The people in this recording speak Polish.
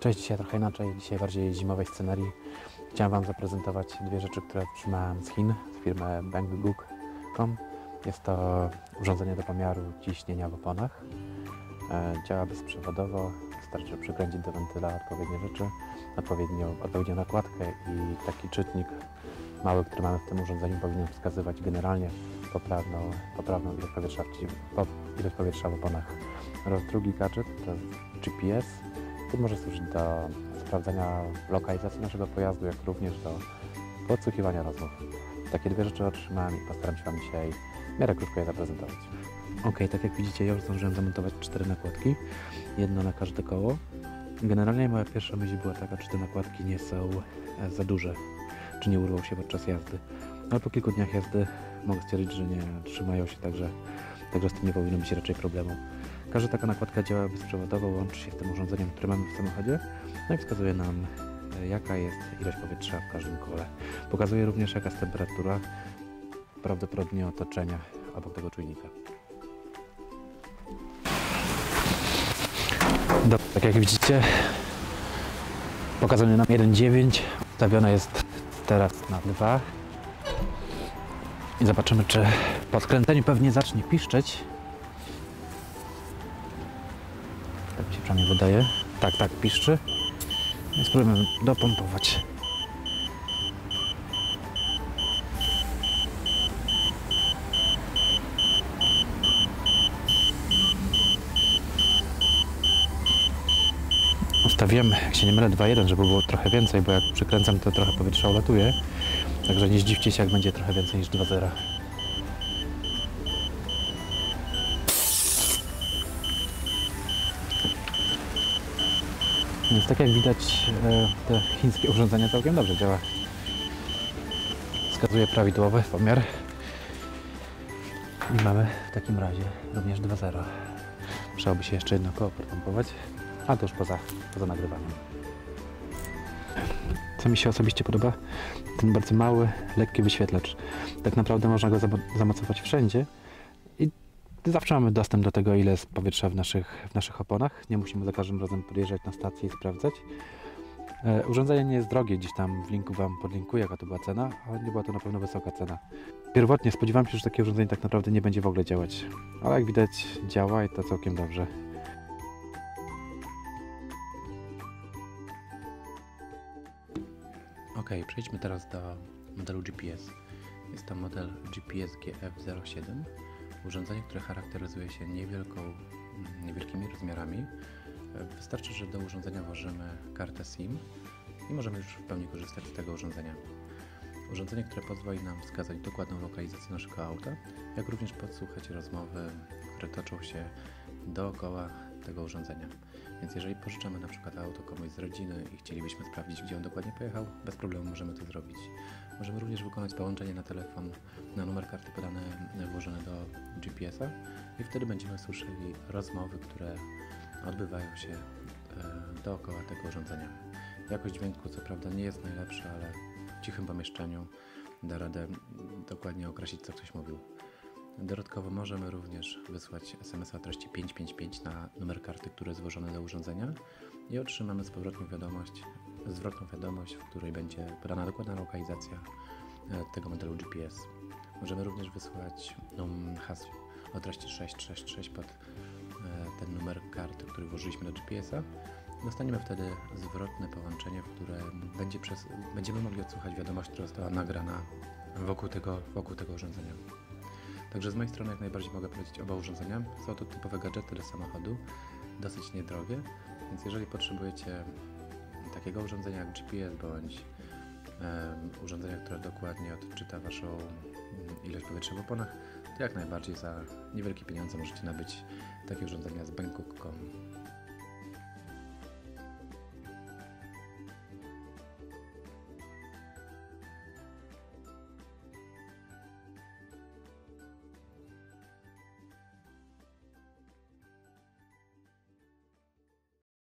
Cześć, dzisiaj trochę inaczej, dzisiaj bardziej zimowej scenerii. Chciałem Wam zaprezentować dwie rzeczy, które otrzymałem z Chin, z firmy Banggook.com. Jest to urządzenie do pomiaru ciśnienia w oponach. E, Działa bezprzewodowo, wystarczy przykręcić do wentyla odpowiednie rzeczy, odpowiednią, odpowiednią nakładkę i taki czytnik mały, który mamy w tym urządzeniu powinien wskazywać generalnie poprawną, poprawną ilość powietrza, w, ilość powietrza w oponach. Oraz drugi gadżet to jest GPS, który może służyć do sprawdzania lokalizacji naszego pojazdu, jak również do podsłuchiwania rozmów. Takie dwie rzeczy otrzymałem i postaram się Wam dzisiaj w miarę krótko je zaprezentować. Ok, tak jak widzicie, ja już zdążyłem zamontować cztery nakładki, jedno na każde koło. Generalnie moja pierwsza myśl była taka, czy te nakładki nie są e, za duże, czy nie urwał się podczas jazdy. Ale po kilku dniach jazdy mogę stwierdzić, że nie trzymają się, także, także z tym nie powinno być raczej problemu. Każda taka nakładka działa bezprzewodowo, łączy się z tym urządzeniem, które mamy w samochodzie, no i wskazuje nam, e, jaka jest ilość powietrza w każdym kole. Pokazuje również, jaka jest temperatura, prawdopodobnie otoczenia obok tego czujnika. Dobra, tak jak widzicie, pokazuje nam 1,9, ustawione jest teraz na 2. I zobaczymy, czy po skręceniu pewnie zacznie piszczeć. Tak mi wydaje. Tak, tak, piszczy. I spróbujemy dopompować. Ustawiłem, jak się nie mylę, 2.1, żeby było trochę więcej, bo jak przykręcam, to trochę powietrza ulatuje. Także nie zdziwcie się, jak będzie trochę więcej niż 2.0. Więc tak jak widać, e, te chińskie urządzenie całkiem dobrze działa. Wskazuje prawidłowy pomiar. I mamy w takim razie również 2.0. Musiałoby się jeszcze jedno koło podpompować, a to już poza, poza nagrywaniem. Co mi się osobiście podoba, ten bardzo mały, lekki wyświetlacz. Tak naprawdę można go zamo- zamocować wszędzie zawsze mamy dostęp do tego, ile jest powietrza w naszych, w naszych oponach. Nie musimy za każdym razem podjeżdżać na stację i sprawdzać. E, urządzenie nie jest drogie, gdzieś tam w linku Wam podlinkuję, jaka to była cena, ale nie była to na pewno wysoka cena. Pierwotnie spodziewałem się, że takie urządzenie tak naprawdę nie będzie w ogóle działać, ale jak widać działa i to całkiem dobrze. Ok, przejdźmy teraz do modelu GPS. Jest to model GPS GF07. Urządzenie, które charakteryzuje się niewielką, mm, niewielkimi rozmiarami. E, Wystarczy, że do urządzenia włożymy kartę SIM i możemy już w pełni korzystać z tego urządzenia. Urządzenie, które pozwoli nam wskazać dokładną lokalizację naszego auta, jak również podsłuchać rozmowy, które toczą się dookoła tego urządzenia. Więc jeżeli pożyczamy na przykład auto komuś z rodziny i chcielibyśmy sprawdzić, gdzie on dokładnie pojechał, bez problemu możemy to zrobić. Możemy również wykonać połączenie na telefon na numer karty podane, włożone do GPS-a i wtedy będziemy słyszeli rozmowy, które odbywają się e, dookoła tego urządzenia. Jakość dźwięku co prawda nie jest najlepsza, ale w cichym pomieszczeniu da radę dokładnie określić, co ktoś mówił. Dodatkowo możemy również wysłać SMS o treści 555 na numer karty, który jest włożony do urządzenia i otrzymamy z powrotną wiadomość, zwrotną wiadomość, w której będzie podana dokładna lokalizacja e, tego modelu GPS. Możemy również wysłać hasło o treści 666 pod e, ten numer karty, który włożyliśmy do GPS-a. Dostaniemy wtedy zwrotne połączenie, w którym będzie przez, będziemy mogli odsłuchać wiadomość, która została nagrana wokół tego, wokół tego urządzenia. Także z mojej strony jak najbardziej mogę polecić oba urządzenia. Są to typowe gadżety do samochodu, dosyć niedrogie, więc jeżeli potrzebujecie takiego urządzenia jak GPS bądź em, urządzenia, które dokładnie odczyta Waszą mm, ilość powietrza w oponach, to jak najbardziej za niewielkie pieniądze możecie nabyć takie urządzenia z Bangkok.com.